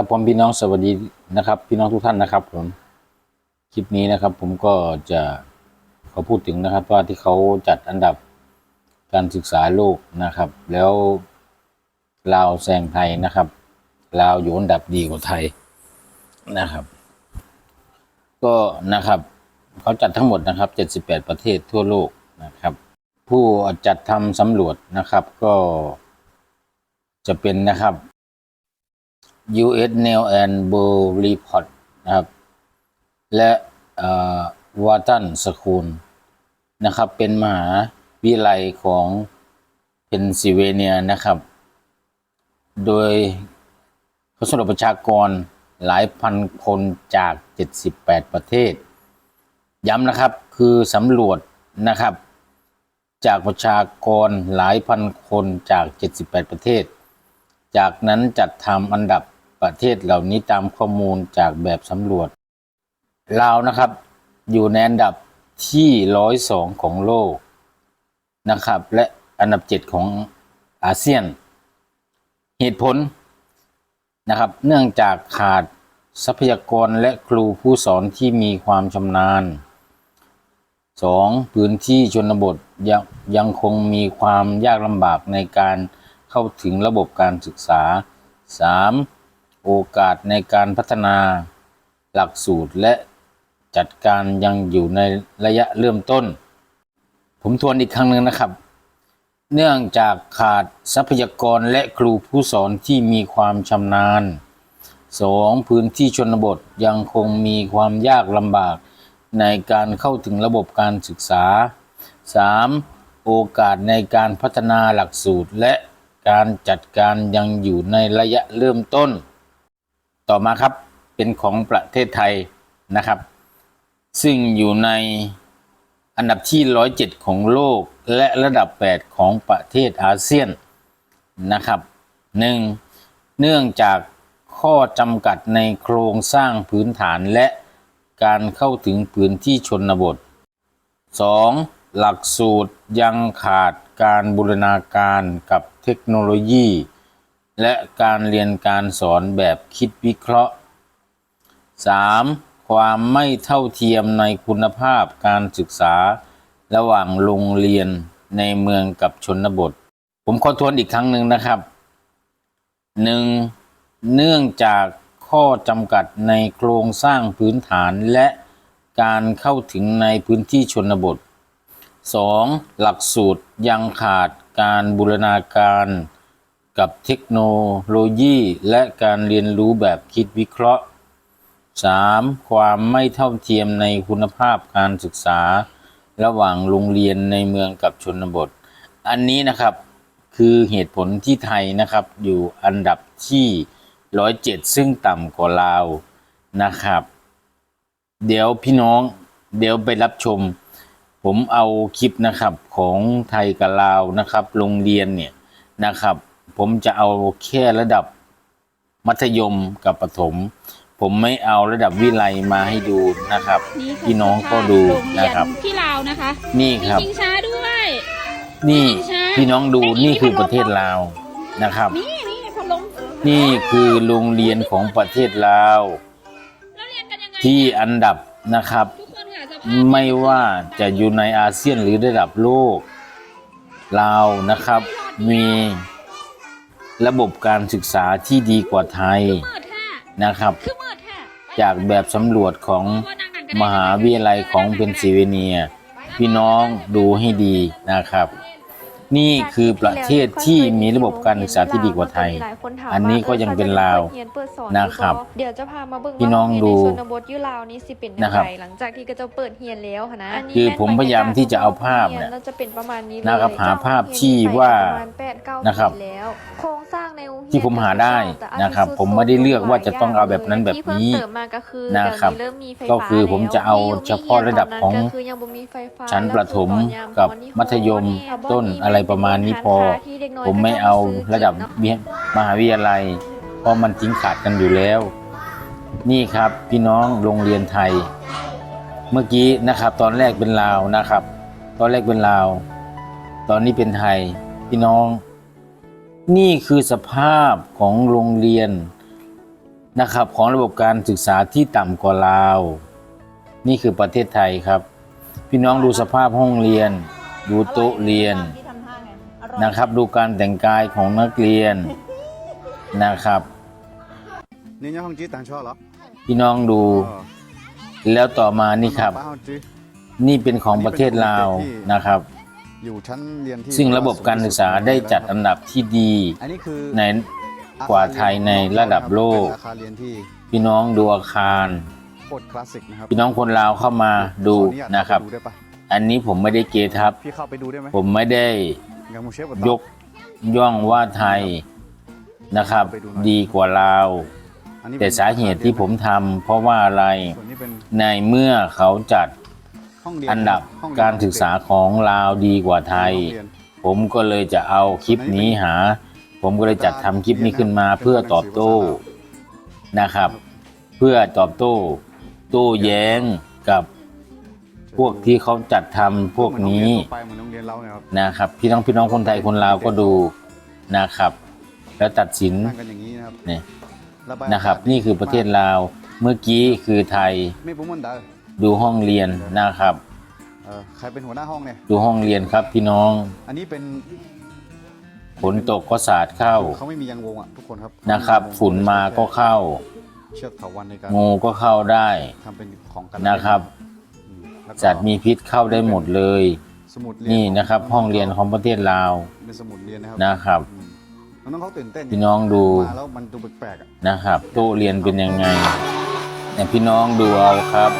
ครับผมพี่น้องสวัสดีนะครับ พี่น้องทุกท่านนะครับผมคลิปนี้นะครับ ผมก็จะขอพูดถึงนะครับ ว่าที่เขาจัดอันดับการศึกษาโลกนะครับ แล้วลาวแซงไทยนะครับลาวอยู่อันดับดีกว่าไทยนะครับ ก็นะครับเขาจัดทั้งหมดนะครับ 78 ประเทศทั่วโลกนะครับ ผู้จัดทำสำรวจนะครับก็จะเป็นนะครับ US Nail and Bow Report นะครับ และวอตันสคูลนะครับ เป็นมหาวิทยาลัยของเพนซิลเวเนียนะครับ โดยเขาสำรวจประชากรหลายพันคนจาก 78 ประเทศ ย้ำนะครับคือสำรวจนะครับ จากประชากรหลายพันคนจาก 78 ประเทศ จากนั้นจัดทำอันดับ ประเทศเหล่านี้ตามข้อมูลจากแบบสำรวจลาวนะครับ อยู่ในอันดับที่ร้อยสองของโลกนะครับ และอันดับเจ็ดของอาเซียน เหตุผลนะครับ เนื่องจากขาดทรัพยากรและครูผู้สอนที่มีความชำนาญ 2. พื้นที่ชนบทยังยังคงมีความยากลำบากในการเข้าถึงระบบการศึกษา 3. โอกาสในการพัฒนาหลักสูตรและจัดการยังอยู่ในระยะเริ่มต้น ผมทวนอีกครั้งหนึ่งนะครับ เนื่องจากขาดทรัพยากรและครูผู้สอนที่มีความชำนาญ 2. พื้นที่ชนบทยังคงมีความยากลำบากในการเข้าถึงระบบการศึกษา 3. โอกาสในการพัฒนาหลักสูตรและการจัดการยังอยู่ในระยะเริ่มต้น ต่อมาครับเป็นของประเทศไทยนะครับ ซึ่งอยู่ในอันดับที่ 107 ของโลกและระดับ 8 ของประเทศอาเซียนนะครับ 1. เนื่องจากข้อจำกัดในโครงสร้างพื้นฐานและการเข้าถึงพื้นที่ชนบท 2. หลักสูตรยังขาดการบูรณาการกับเทคโนโลยี และการเรียนการสอนแบบคิดวิเคราะห์ 3. ความไม่เท่าเทียมในคุณภาพการศึกษา ระหว่างโรงเรียนในเมืองกับชนบท ผมขอทวนอีกครั้งหนึ่งนะครับ 1. เนื่องจากข้อจำกัดในโครงสร้างพื้นฐานและการเข้าถึงในพื้นที่ชนบท 2. หลักสูตรยังขาดการบูรณาการ กับเทคโนโลยี และการเรียนรู้แบบคิดวิเคราะห์ 3. ความไม่เท่าเทียมในคุณภาพการศึกษา ระหว่างโรงเรียนในเมืองกับชนบท อันนี้นะครับคือเหตุผลที่ไทยนะครับอยู่อันดับที่ 107 ซึ่งต่ำกว่าลาวนะครับ เดี๋ยวพี่น้องเดี๋ยวไปรับชม ผมเอาคลิปนะครับของไทยกับลาวนะครับ โรงเรียนเนี่ยนะครับ ผมจะเอาแค่ระดับมัธยมกับประถม ผมไม่เอาระดับวิไลมาให้ดูนะครับนี่คืพี่น้องก็ดูโรงเรียนะครับที่ลาวนะคะ นี่มีครับชิงช้าด้วย นี่ใช่พี่น้องดูไอ้นี่นี่คือพัดลมประเทศลาวนะครับนี่นี่พัดลมนี่คือโรงเรียนของประเทศลาวแล้วเรียนกันยังไงที่อันดับนะครับทุกคนค่ะสภาพไม่ว่าจะอยู่ในอาเซียนหรือระดับโลกลาวนะครับ มี ระบบการศึกษาที่ดีกว่าไทยมืดแท้นะครับคือมืดแท้จากแบบสำรวจของว่านั่งกันก็ได้มหาวิทยาลัยของเพนซิลเวเนีย พี่น้องดูให้ดีนะครับ นี่คือประเทศที่มีระบบการศึกษาที่ดีกว่าไทย อันนี้ก็ยังเป็นลาวนะครับ เดี๋ยวจะพามาเบิ่งพี่น้องดูว่าโรงเรียนในชนบทอยุลาวนี้สิเป็นยังนะครับไงหลังจากที่ก็จะเปิดเรียนแล้วค่ะนะนนี้คือผมพยายามที่จะเอาภาพเนี่ยโรงรีน่าจะเป็นประมาณนี้เลยนะครับหาภาพที่ว่าประมณแปดเก้านะครับปีแล้วโครงสร้างในโรงเรียนที่ผมหาได้นะครับ ผมไม่ได้เลือกว่าจะต้องเอาแบบนั้นแบบนี้ที่เพิ่มเติมมาก็คือนะครับเดี๋ยวเริ่มมีไฟฟ้าก็คือผมจะเอาเฉพาะระดับของก็คือยังบ่มีไฟฟ้าชั้นประถมกับมัธยมต้นอะไรประมาณนี้พอ ผมไม่เอาระดับวิมหาวิทยาลัย เพราะมันทิ้งขาดกันอยู่แล้ว นี่ครับพี่น้องโรงเรียนไทย เมื่อกี้นะครับ ตอนแรกเป็นลาวนะครับ ตอนแรกเป็นลาว ตอนนี้เป็นไทย พี่น้อง นี่คือสภาพของโรงเรียนนะครับ ของระบบการศึกษาที่ต่ำกว่าลาว นี่คือประเทศไทยครับ พี่น้องดูสภาพห้องเรียน ดูโต๊ะเรียน นะครับ ดูการแต่งกายของนักเรียนนะครับนี่ยังห้องจีตันชอเหรอพี่น้องดู แล้วต่อมานี่ครับ นี่เป็นของประเทศลาวนะครับอยู่ชั้นเรียนที่ซึ่งระบบการศึกษาได้จัดอันดับที่ดีในกว่าไทยในระดับโลก พี่น้องดูอาคารพี่น้องคนลาวเข้ามาดูนะครับ อันนี้ผมไม่ได้เกทับผมไม่ได้ ยังมูเชฟกับยกย่องว่าไทยนะครับ ดีกว่าลาวอันนี้แต่สาเหตุที่ผมทำเพราะว่าอะไรส่วนนี้เป็นในเมื่อเขาจัดห้องเรียนอันดับห้องเยนการศึกษาของลาวดีกว่าไทยห้องเรีนผมก็เลยจะเอาคลิปนี้หา ผมก็เลยจัดทำคลิปนี้ขึ้นมาเพื่อตอบโต้นะครับ เพื่อตอบโต้ โต้แย้งกับ พวกที่เขาจัดทำพวกนี้ไปเหมือนโรงเรียนเราเนี่ยครับนะครับ พี่น้องพี่น้องคนไทยคนลาวก็ดูนะครับ แล้วตัดสินนั่งกันอย่างนี้นะครับเนี่ยระบายนะครับอากาศนี่คือประเทศลาวเมื่อกี้คือไทยไม่ปุ้มมันดาดูห้องเรียนนะครับ เออใครเป็นหัวหน้าห้องเนี่ย ดูห้องเรียนครับพี่น้องอันนี้เป็นฝนตกก็สาดเข้าเขาไม่มียังวงอะทุกคนครับนะครับ ฝุ่นมาก็เข้า เชือกเถาวันในการงูก็เข้าได้ทำเป็นของกันนะครับอืม แล้วก็สัตว์มีพิษเข้าได้หมดเลย สมุดเรียนี่นะครับห้องเรียนของประเทศลาวเป็นสมุดเรียนนะครับนะครับ อืมน้องๆเขาตื่นเต้นพี่น้องดูมาแล้วมันดูแปลกๆอะนะครับโต๊ะเรียนเป็นยังไงเนี่ยพี่น้องดูเอาครับ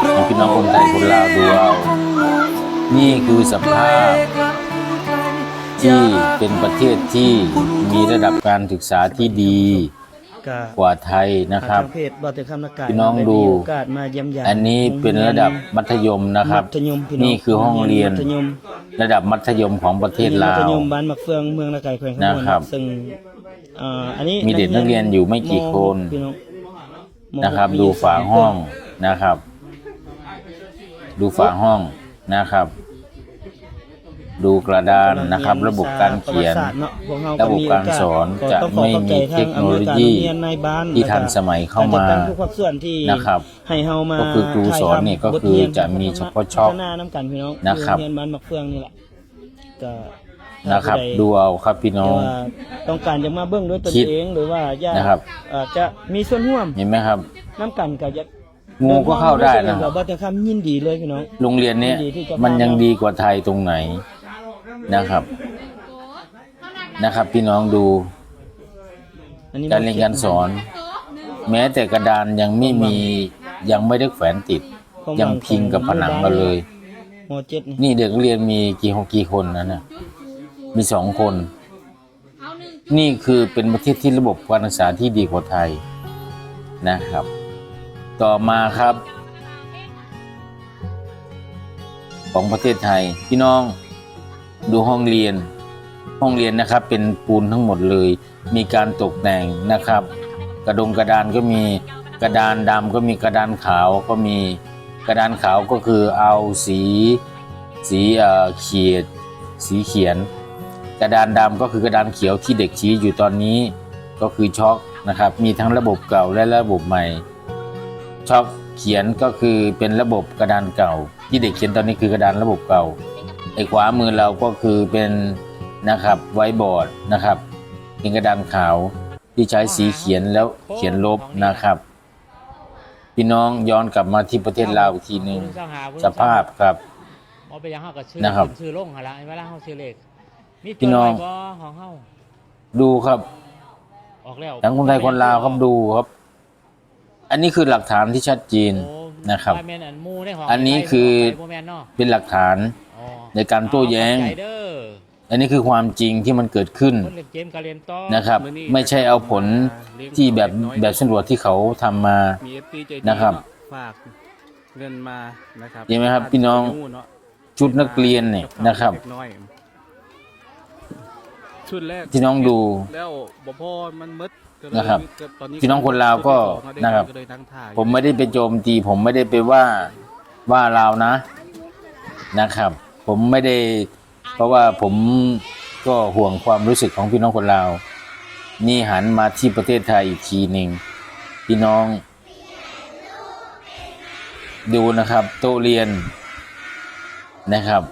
เนี่ยพี่น้องคนไทยคนลาวดูเอานี่คือสภาพ ที่เป็นประเทศที่มีระดับการศึกษาที่ดี ก็กว่าไทยนะครับ ทางเพจบอเตอร์คำนักการพี่น้องได้ดู มีโอกาสมาเยี่ยมยามอันนี้เป็นระดับมัธยมนะครับ มัธยมพี่น้องนี่คือห้องเรียน มัธยมระดับมัธยมของประเทศลามัธว ยมบ้านมักเฟืองเมืองละไก่แขวงขมวนนะครับ ซึ่งเอ่ออันนี้มีเด็กนักเรียนอยู่ไม่กี่คน พี่องมนะครับมีดูยู่ฝาสมห้องคนนะครับ ดูฝาห้องนะครับ ดูกระดานนะครับ ระบบการเขียนประวัติศาสตร์เนาะพวกเฮระบบการสอนจะไม่มีเทคโนโลยีที่ทันสมัยเข้ามากรจัดกรทุกภาคส่วนที่นะครับให้เฮามาก็คือครูสอนนี่ก็คือจะมีเฉพาะช็อปพัฒนาน้ำกันพี่น้องนะครับโงเรียนบ้านมักเฟืองนี่แหละก็นะครับถ้าผู้ใดูเอาครับพี่น้องแต่ว่าต้องการจะมาเบิ่งด้วยตนคิดเองหรือว่าอยากนะครับเอ่อจะมีส่วนร่วมเห็นไหมครับน้ำกันก็จะงูก็เข้าได้นะเราบัตรคำยินดีเลยพี่น้อง โรงเรียนเนี้ยยินดีที่จะมันยังดีกว่าไทยตรงไหน นะครับ นะครับพี่น้องดูอันนี้การเรียนการสอน แม้แต่กระดานยังไม่มียังไม่ได้แขวนติด ยังพิงกับผนังกันเลยมเจ็ดนี่นี่เด็กนักเรียนมีกี่หกกี่คนนะเนี่ยมีสองคนเอาหนึ่งนี่คือเป็นประเทศที่ระบบการศึกษาที่ดีกว่าไทยนะครับ ต่อมาครับ ของประเทศไทยพี่น้อง ดูห้องเรียน ห้องเรียนนะครับเป็นปูนทั้งหมดเลย มีการตกแต่งนะครับ กระดงกระดานก็มีกระดานดำก็มีกระดานขาวก็มีกระดานขาวก็คือเอาสี สีเอ่อเขียด สีเขียน กระดานดำก็คือกระดานเขียวที่เด็กชี้อยู่ตอนนี้ก็คือช็อกนะครับ มีทั้งระบบเก่าและระบบใหม่ช็อกเขียนก็คือเป็นระบบกระดานเก่า ที่เด็กเขียนตอนนี้คือกระดานระบบเก่า ไอ้ขวามือเราก็คือเป็นนะครับไว้บอร์ดนะครับเป็นกระดานขาวที่ใช้สีเขียนแล้วเขียนลบนะครับ พี่น้องย้อนกลับมาที่ประเทศลาวอีกทีหนึ่งสภาพครับเอาไปยังเฮากับชื่อนะครับชื่อลงหั่นละเวลาเฮาชื่อเลขมีพี่ตัวน้องใดบ่ของเฮาดูครับออกแล้วทั้งคนไทยคนลาวครับดูครับ อันนี้คือหลักฐานที่ชัดเจนโอ้นะครับว่าแม่นอันหมู่ในห้องอันนี้คือไปบ่แม่นเนาะเป็นหลักฐานอ๋อ ในการโต้แย้งเอาเข้าใจเด้ออันนี้คือความจริงที่มันเกิดขึ้นคนเล่นเกมก็เล่นต่อนะครับ ไม่ใช่เอาผลที่แบบแบบสำรวจที่เขาทำมามีเอฟซีใจดีนะครับเาฝากเงินมานะครับเห็นไหมครับ พี่น้องเาะชุดนักเรียนเนี่ยนะครับเล็กน้อยชุดแรกที่น้องดูแล้วบพอมันมืดก็เลยนะครับตอนนี้พี่น้องคนลาวก็ชุดที่สองนะครับก็เลยนั่งถ่ายผมไม่ได้ไปโจมตี ผมไม่ได้ไปว่าว่าลาวนะนะครับ ผมไม่ได้ เพราะว่าผมก็ห่วงความรู้สึกของพี่น้องคนลาวนี่หันมาที่ประเทศไทยอีกทีหนึ่งพี่น้อง ดูนะครับ โต๊ะเรียนนะครับ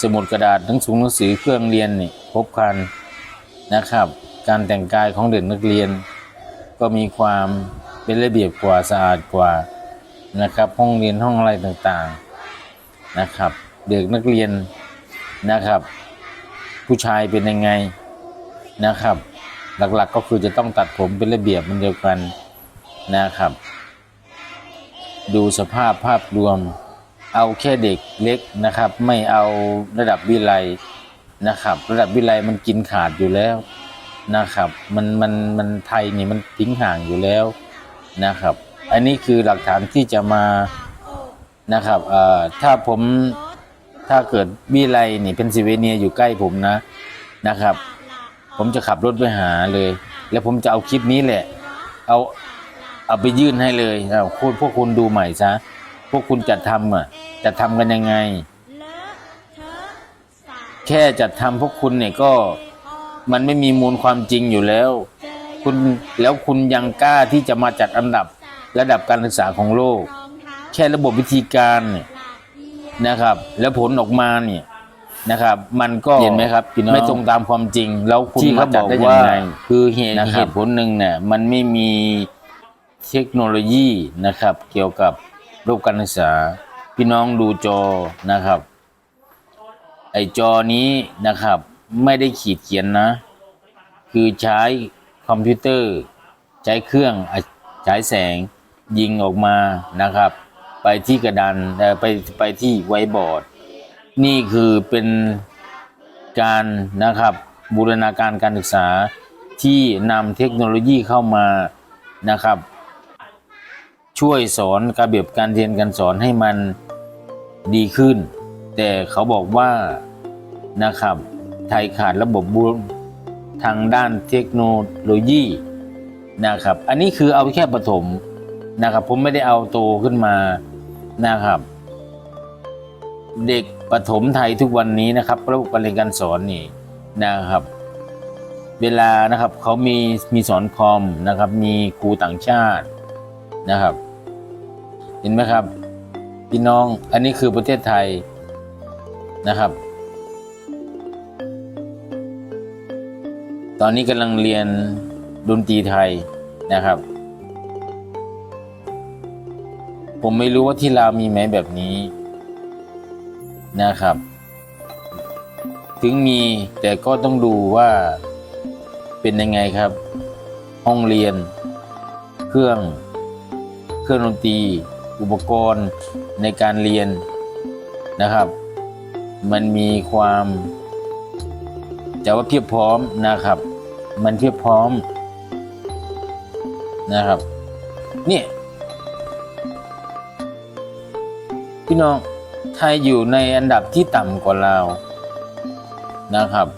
สมุดกระดาษหนังสือหนังสือเครื่องเรียนนี่ครบครันนะครับ การแต่งกายของเด็กนักเรียน ก็มีความเป็นระเบียบกว่าสะอาดกว่านะครับ ห้องเรียนห้องอะไรต่างๆนะครับ เด็กนักเรียนนะครับ ผู้ชายเป็นยังไงนะครับ หลักๆก็คือจะต้องตัดผมเป็นระเบียบมันเดียวกันนะครับ ดูสภาพภาพรวม เอาแค่เด็กเล็กนะครับ ไม่เอาระดับวิไลนะครับ ระดับวิไลมันกินขาดอยู่แล้วนะครับ มันมันมันไทยนี่มันทิ้งห่างอยู่แล้วนะครับ อันนี้คือหลักฐานที่จะมานะครับเอ่อถ้าผม ถ้าเกิดวิไลนี่เป็นซิเวเนียอยู่ใกล้ผมนะนะครับ ผมจะขับรถไปหาเลย แล้วผมจะเอาคลิปนี้แหละ เอาเอาไปยื่นให้เลยเอาคุณพวกคุณดูใหม่ซะพวกคุณจัดทำอะจะทำกันยังไง แค่จัดทำพวกคุณเนี่ยก็มันไม่มีมูลความจริงอยู่แล้ว คุณแล้วคุณยังกล้าที่จะมาจัดอันดับระดับการศึกษาของโลก แค่ระบบวิธีการเนี่ย นะครับ แล้วผลออกมาเนี่ยนะครับ มันก็เห็นไหมครับพี่น้องไม่ตรงตามความจริง แล้วคุณมาจัดได้ยังไงคือเหตุเหตุผลหนึ่งเนี่ยมันไม่มีเทคโนโลยีนะครับ เกี่ยวกับระบบการศึกษา พี่น้องดูจอนะครับ ไอจอนี้นะครับ ไม่ได้ขีดเขียนนะ คือใช้คอมพิวเตอร์ ใช้เครื่องอะฉายแสงยิงออกมานะครับ ไปที่กระดานเอ่ไปไปที่ไวบอร์ด นี่คือเป็นการนะครับบูรณาการการศึกษาที่นำเทคโนโลยีเข้ามานะครับ ช่วยสอนการเบียบการเรียนการสอนให้มันดีขึ้น แต่เขาบอกว่านะครับ ไทยขาดระบบบูทางด้านเทคโนโลยีนะครับ อันนี้คือเอาแค่ประถมนะครับ ผมไม่ได้เอาโตขึ้นมา นะครับ เด็กประถมไทยทุกวันนี้นะครับระบบการเรียนการสอนนี่นะครับ เวลานะครับเขามีมีสอนคอมนะครับ มีครูต่างชาตินะครับ เห็นไหมครับพี่น้องอันนี้คือประเทศไทยนะครับ ตอนนี้กำลังเรียนดนตรีไทยนะครับ ผมไม่รู้ว่าที่ลาวมีไหมแบบนี้นะครับ ถึงมีแต่ก็ต้องดูว่าเป็นยังไงครับ ห้องเรียน เครื่อง เครื่องดนตรี อุปกรณ์ในการเรียนนะครับ มันมีความจะว่าเพียบพร้อมนะครับ มันเพียบพร้อมนะครับ เนี่ย พี่น้องไทยอยู่ในอันดับที่ต่ำกว่าเรานะครับ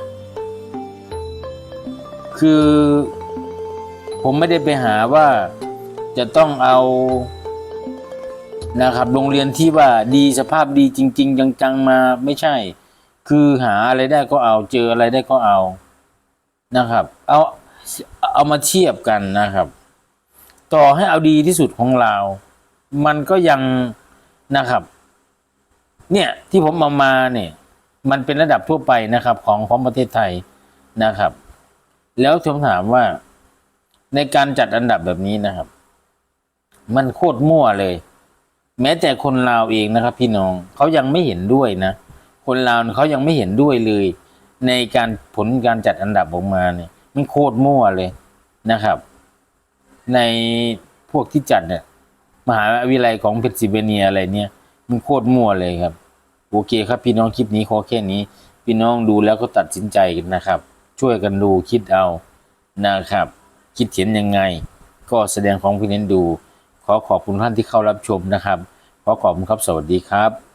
คือผมไม่ได้ไปหาว่าจะต้องเอานะครับโรงเรียนที่ว่าดีสภาพดีจริง ๆ จังๆมาไม่ใช่ คือหาอะไรได้ก็เอาเจออะไรได้ก็เอานะครับ เอาเอามาเทียบกันนะครับ ต่อให้เอาดีที่สุดของเรา มันก็ยังนะครับ เนี่ยที่ผมเอามาเนี่ยมันเป็นระดับทั่วไปนะครับ ของของประเทศไทยนะครับ แล้วผมถามว่าในการจัดอันดับแบบนี้นะครับ มันโคตรมั่วเลย แม้แต่คนลาวเองนะครับ พี่น้องเขายังไม่เห็นด้วยนะ คนลาวเขายังไม่เห็นด้วยเลย ในการผลการจัดอันดับออกมาเนี่ย มันโคตรมั่วเลยนะครับ ในพวกที่จัดเนี่ยมหาวิทยาลัยของเพนซิลเวเนียอะไรเนี่ย มันโคตรมั่วเลยครับ โอเคครับพี่น้องคลิปนี้ขอแค่นี้ พี่น้องดูแล้วก็ตัดสินใจนะครับ ช่วยกันดูคิดเอานะครับ คิดเห็นยังไง ก็แสดงของพี่เน้นดู ขอขอบคุณท่านที่เข้ารับชมนะครับ ขอขอบคุณครับสวัสดีครับ